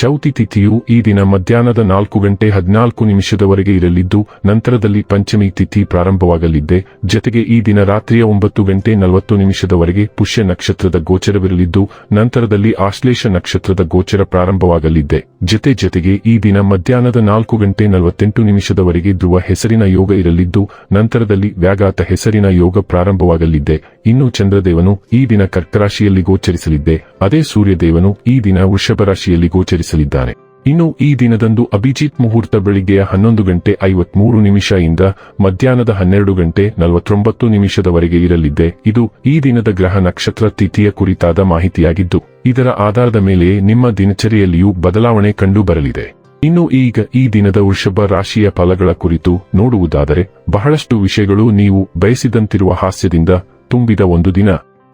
ಚೌತಿ ತಿಥಿಯು ಈ ದಿನ ಮಧ್ಯಾಹ್ನದ ನಾಲ್ಕು ಗಂಟೆ ಹದಿನಾಲ್ಕು ನಿಮಿಷದವರೆಗೆ ಇರಲಿದ್ದು, ನಂತರದಲ್ಲಿ ಪಂಚಮಿ ತಿಥಿ ಪ್ರಾರಂಭವಾಗಲಿದ್ದೆ, ಜತೆಗೆ ಈ ದಿನ ರಾತ್ರಿಯ ಒಂಬತ್ತು ಗಂಟೆ ನಲವತ್ತು ನಿಮಿಷದವರೆಗೆ ಪುಷ್ಯ ನಕ್ಷತ್ರದ ಗೋಚರವಿರಲಿದ್ದು, ನಂತರದಲ್ಲಿ ಆಶ್ಲೇಷ ನಕ್ಷತ್ರದ ಗೋಚರ ಪ್ರಾರಂಭವಾಗಲಿದ್ದೆ. ಜತೆ ಜತೆಗೆ ಈ ದಿನ ಮಧ್ಯಾಹ್ನದ ನಾಲ್ಕು ಗಂಟೆ ನಲವತ್ತೆಂಟು ನಿಮಿಷದವರೆಗೆ ಧ್ರುವ ಹೆಸರಿನ ಯೋಗ ಇರಲಿದ್ದು, ನಂತರದಲ್ಲಿ ವ್ಯಾಘಾತ ಹೆಸರಿನ ಯೋಗ ಪ್ರಾರಂಭವಾಗಲಿದ್ದೆ. ಇನ್ನು ಚಂದ್ರದೇವನು ಈ ದಿನ ಕರ್ಕರಾಶಿಯಲ್ಲಿ ಗೋಚರಿಸಲಿದ್ದೆ. ಅದೇ ಸೂರ್ಯದೇವನು ಈ ದಿನ ವೃಷಭ ರಾಶಿಯಲ್ಲಿ ಗೋಚರಿಸಲಿದ್ದಾನೆ ಇನ್ನು ಈ ದಿನದಂದು ಅಭಿಜಿತ್ ಮುಹೂರ್ತ ಬೆಳಿಗ್ಗೆಯ ಹನ್ನೊಂದು ಗಂಟೆ ಐವತ್ಮೂರು ನಿಮಿಷ ಇಂದ ಮಧ್ಯಾಹ್ನದ ಹನ್ನೆರಡು ಗಂಟೆ ನಲವತ್ತೊಂಬತ್ತು ನಿಮಿಷದವರೆಗೆ ಇರಲಿದೆ. ಇದು ಈ ದಿನದ ಗ್ರಹ ನಕ್ಷತ್ರ ತಿಥಿಯ ಕುರಿತಾದ ಮಾಹಿತಿಯಾಗಿದ್ದು, ಇದರ ಆಧಾರದ ಮೇಲೆ ನಿಮ್ಮ ದಿನಚರಿಯಲ್ಲಿಯೂ ಬದಲಾವಣೆ ಕಂಡು ಬರಲಿದೆ ಇನ್ನು ಈಗ ಈ ದಿನದ ವೃಷಭ ರಾಶಿಯ ಫಲಗಳ ಕುರಿತು ನೋಡುವುದಾದರೆ, ಬಹಳಷ್ಟು ವಿಷಯಗಳು ನೀವು ಬಯಸಿದಂತಿರುವ ಹಾಸ್ಯದಿಂದ ತುಂಬಿದ ಒಂದು ದಿನ.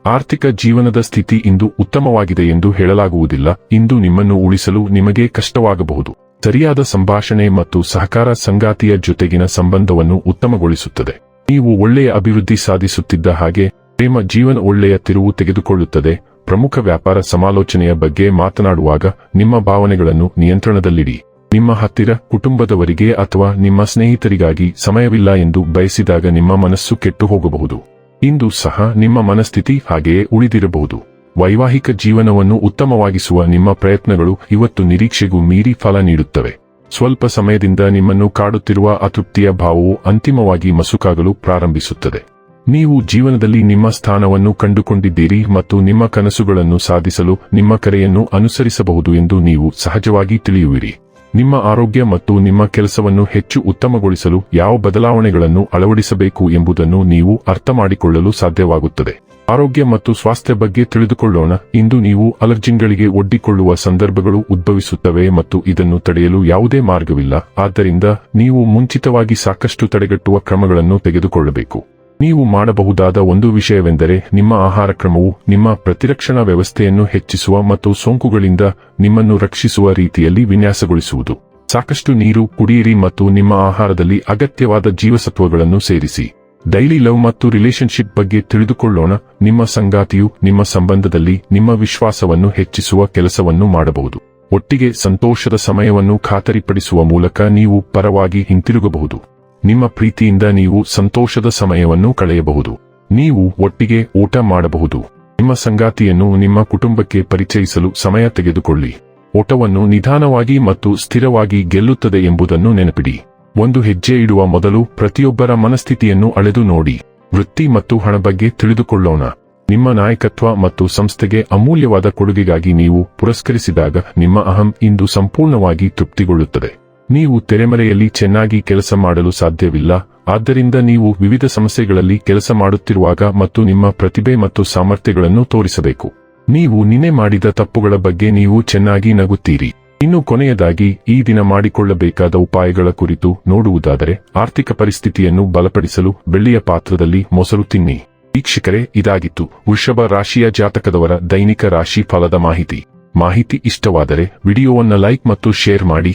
ಆರ್ಥಿಕ ಜೀವನದ ಸ್ಥಿತಿ ಇಂದು ಉತ್ತಮವಾಗಿದೆ ಎಂದು ಹೇಳಲಾಗುವುದಿಲ್ಲ. ಇಂದು ನಿಮ್ಮನ್ನು ಉಳಿಸಲು ನಿಮಗೆ ಕಷ್ಟವಾಗಬಹುದು. ಸರಿಯಾದ ಸಂಭಾಷಣೆ ಮತ್ತು ಸಹಕಾರ ಸಂಗಾತಿಯ ಜೊತೆಗಿನ ಸಂಬಂಧವನ್ನು ಉತ್ತಮಗೊಳಿಸುತ್ತದೆ. ನೀವು ಒಳ್ಳೆಯ ಅಭಿವೃದ್ಧಿ ಸಾಧಿಸುತ್ತಿದ್ದ ಹಾಗೆ, ಪ್ರೇಮ ಜೀವನ ಒಳ್ಳೆಯ ತಿರುವು ತೆಗೆದುಕೊಳ್ಳುತ್ತದೆ. ಪ್ರಮುಖ ವ್ಯಾಪಾರ ಸಮಾಲೋಚನೆಯ ಬಗ್ಗೆ ಮಾತನಾಡುವಾಗ ನಿಮ್ಮ ಭಾವನೆಗಳನ್ನು ನಿಯಂತ್ರಣದಲ್ಲಿಡಿ. ನಿಮ್ಮ ಹತ್ತಿರ, ಕುಟುಂಬದವರಿಗೆ ಅಥವಾ ನಿಮ್ಮ ಸ್ನೇಹಿತರಿಗಾಗಿ ಸಮಯವಿಲ್ಲ ಎಂದು ಬಯಸಿದಾಗ ನಿಮ್ಮ ಮನಸ್ಸು ಕೆಟ್ಟು ಹೋಗಬಹುದು. ಇಂದು ಸಹ ನಿಮ್ಮ ಮನಸ್ಥಿತಿ ಹಾಗೆಯೇ ಉಳಿದಿರಬಹುದು. ವೈವಾಹಿಕ ಜೀವನವನ್ನು ಉತ್ತಮವಾಗಿಸುವ ನಿಮ್ಮ ಪ್ರಯತ್ನಗಳು ಇವತ್ತು ನಿರೀಕ್ಷೆಗೂ ಮೀರಿ ಫಲ ನೀಡುತ್ತವೆ. ಸ್ವಲ್ಪ ಸಮಯದಿಂದ ನಿಮ್ಮನ್ನು ಕಾಡುತ್ತಿರುವ ಅತೃಪ್ತಿಯ ಭಾವವು ಅಂತಿಮವಾಗಿ ಮಸುಕಾಗಲು ಪ್ರಾರಂಭಿಸುತ್ತದೆ. ನೀವು ಜೀವನದಲ್ಲಿ ನಿಮ್ಮ ಸ್ಥಾನವನ್ನು ಕಂಡುಕೊಂಡಿದ್ದೀರಿ ಮತ್ತು ನಿಮ್ಮ ಕನಸುಗಳನ್ನು ಸಾಧಿಸಲು ನಿಮ್ಮ ಕರೆಯನ್ನು ಅನುಸರಿಸಬಹುದು ಎಂದು ನೀವು ಸಹಜವಾಗಿ ತಿಳಿಯುವಿರಿ. ನಿಮ್ಮ ಆರೋಗ್ಯ ಮತ್ತು ನಿಮ್ಮ ಕೆಲಸವನ್ನು ಹೆಚ್ಚು ಉತ್ತಮಗೊಳಿಸಲು ಯಾವ ಬದಲಾವಣೆಗಳನ್ನು ಅಳವಡಿಸಬೇಕು ಎಂಬುದನ್ನು ನೀವು ಅರ್ಥ ಮಾಡಿಕೊಳ್ಳಲು ಸಾಧ್ಯವಾಗುತ್ತದೆ. ಆರೋಗ್ಯ ಮತ್ತು ಸ್ವಾಸ್ಥ್ಯ ಬಗ್ಗೆ ತಿಳಿದುಕೊಳ್ಳೋಣ. ಇಂದು ನೀವು ಅಲರ್ಜಿನ್ಗಳಿಗೆ ಒಡ್ಡಿಕೊಳ್ಳುವ ಸಂದರ್ಭಗಳು ಉದ್ಭವಿಸುತ್ತವೆ ಮತ್ತು ಇದನ್ನು ತಡೆಯಲು ಯಾವುದೇ ಮಾರ್ಗವಿಲ್ಲ. ಆದ್ದರಿಂದ ನೀವು ಮುಂಚಿತವಾಗಿ ಸಾಕಷ್ಟು ತಡೆಗಟ್ಟುವ ಕ್ರಮಗಳನ್ನು ತೆಗೆದುಕೊಳ್ಳಬೇಕು. ನೀವು ಮಾಡಬಹುದಾದ ಒಂದು ವಿಷಯವೆಂದರೆ ನಿಮ್ಮ ಆಹಾರ ಕ್ರಮವು ನಿಮ್ಮ ಪ್ರತಿರಕ್ಷಣಾ ವ್ಯವಸ್ಥೆಯನ್ನು ಹೆಚ್ಚಿಸುವ ಮತ್ತು ಸೋಂಕುಗಳಿಂದ ನಿಮ್ಮನ್ನು ರಕ್ಷಿಸುವ ರೀತಿಯಲ್ಲಿ ವಿನ್ಯಾಸಗೊಳಿಸುವುದು. ಸಾಕಷ್ಟು ನೀರು, ಕುಡಿಯಿರಿ ಮತ್ತು ನಿಮ್ಮ ಆಹಾರದಲ್ಲಿ ಅಗತ್ಯವಾದ ಜೀವಸತ್ವಗಳನ್ನು ಸೇರಿಸಿ. ಡೈಲಿ ಲವ್ ಮತ್ತು ರಿಲೇಶನ್ಶಿಪ್ ಬಗ್ಗೆ ತಿಳಿದುಕೊಳ್ಳೋಣ. ನಿಮ್ಮ ಸಂಗಾತಿಯು ನಿಮ್ಮ ಸಂಬಂಧದಲ್ಲಿ ನಿಮ್ಮ ವಿಶ್ವಾಸವನ್ನು ಹೆಚ್ಚಿಸುವ ಕೆಲಸವನ್ನು ಮಾಡಬಹುದು. ಒಟ್ಟಿಗೆ ಸಂತೋಷದ ಸಮಯವನ್ನು ಖಾತರಿಪಡಿಸುವ ಮೂಲಕ ನೀವು ಪರವಾಗಿ ಹಿಂತಿರುಗಬಹುದು. ನಿಮ್ಮ ಪ್ರೀತಿಯಿಂದ ನೀವು ಸಂತೋಷದ ಸಮಯವನ್ನು ಕಳೆಯಬಹುದು. ನೀವು ಒಟ್ಟಿಗೆ ಊಟ ಮಾಡಬಹುದು. ನಿಮ್ಮ ಸಂಗಾತಿಯನ್ನು ನಿಮ್ಮ ಕುಟುಂಬಕ್ಕೆ ಪರಿಚಯಿಸಲು ಸಮಯ ತೆಗೆದುಕೊಳ್ಳಿ. ಓಟವನ್ನು ನಿಧಾನವಾಗಿ ಮತ್ತು ಸ್ಥಿರವಾಗಿ ಗೆಲ್ಲುತ್ತದೆ ಎಂಬುದನ್ನು ನೆನಪಿಡಿ. ಒಂದು ಹೆಜ್ಜೆ ಇಡುವ ಮೊದಲು ಪ್ರತಿಯೊಬ್ಬರ ಮನಸ್ಥಿತಿಯನ್ನು ಅಳೆದು ನೋಡಿ. ವೃತ್ತಿ ಮತ್ತು ಹಣ ಬಗ್ಗೆ ತಿಳಿದುಕೊಳ್ಳೋಣ. ನಿಮ್ಮ ನಾಯಕತ್ವ ಮತ್ತು ಸಂಸ್ಥೆಗೆ ಅಮೂಲ್ಯವಾದ ಕೊಡುಗೆಗಾಗಿ ನೀವು ಪುರಸ್ಕರಿಸಿದಾಗ ನಿಮ್ಮ ಅಹಂ ಇಂದು ಸಂಪೂರ್ಣವಾಗಿ ತೃಪ್ತಿಗೊಳ್ಳುತ್ತದೆ. ನೀವು ತೆರೆಮರೆಯಲ್ಲಿ ಚೆನ್ನಾಗಿ ಕೆಲಸ ಮಾಡಲು ಸಾಧ್ಯವಿಲ್ಲ, ಆದ್ದರಿಂದ ನೀವು ವಿವಿಧ ಸಮಸ್ಯೆಗಳಲ್ಲಿ ಕೆಲಸ ಮಾಡುತ್ತಿರುವಾಗ ಮತ್ತು ನಿಮ್ಮ ಪ್ರತಿಭೆ ಮತ್ತು ಸಾಮರ್ಥ್ಯಗಳನ್ನು ತೋರಿಸಬೇಕು. ನೀವು ನಿನ್ನೆ ಮಾಡಿದ ತಪ್ಪುಗಳ ಬಗ್ಗೆ ನೀವು ಚೆನ್ನಾಗಿ ನಗುತ್ತೀರಿ. ಇನ್ನು ಕೊನೆಯದಾಗಿ, ಈ ದಿನ ಮಾಡಿಕೊಳ್ಳಬೇಕಾದ ಉಪಾಯಗಳ ಕುರಿತು ನೋಡುವುದಾದರೆ, ಆರ್ಥಿಕ ಪರಿಸ್ಥಿತಿಯನ್ನು ಬಲಪಡಿಸಲು ಬೆಳ್ಳಿಯ ಪಾತ್ರದಲ್ಲಿ ಮೊಸರು ತಿನ್ನಿ. ವೀಕ್ಷಕರೇ, ಇದಾಗಿತ್ತು. ವೃಷಭ ರಾಶಿಯ ಜಾತಕದವರ ದೈನಿಕ ರಾಶಿ ಫಲದ ಮಾಹಿತಿ. ಮಾಹಿತಿ ಇಷ್ಟವಾದರೆ, ವಿಡಿಯೋವನ್ನು ಲೈಕ್ ಮತ್ತು ಶೇರ್ ಮಾಡಿ.